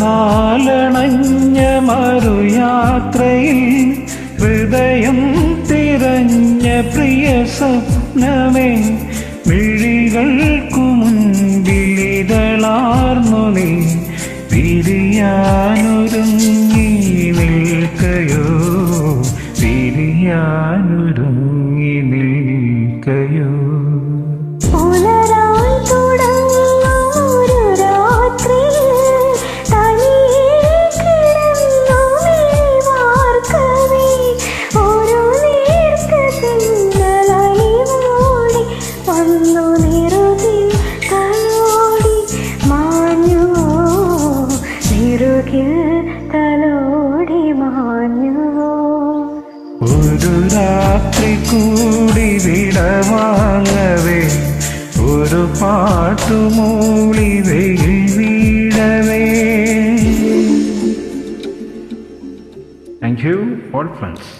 നാളണഞ്ഞ മറുയാത്രയിൽ ഹൃദയം തിരഞ്ഞ പ്രിയ സ്വപ്നമേ മിഴികൾക്കു മുൻപിലിതളാർന്നു നീ പിരിയാനൊരുങ്ങി നിൽക്കയോ പിരിയാനൊരുങ്ങി നിൽക്കയോ. വന്നു നെറുകിൽ തലോടി മാഞ്ഞുവോ. നെറുകിൽ തലോടി മാഞ്ഞുവോ ഒരു രാത്രി കൂടി വിടവാങ്ങവേ ഒരു പാട്ടുമൂളി വെയിൽ വീടവേ താങ്ക് യു ഓൾ ഫ്രണ്ട്സ്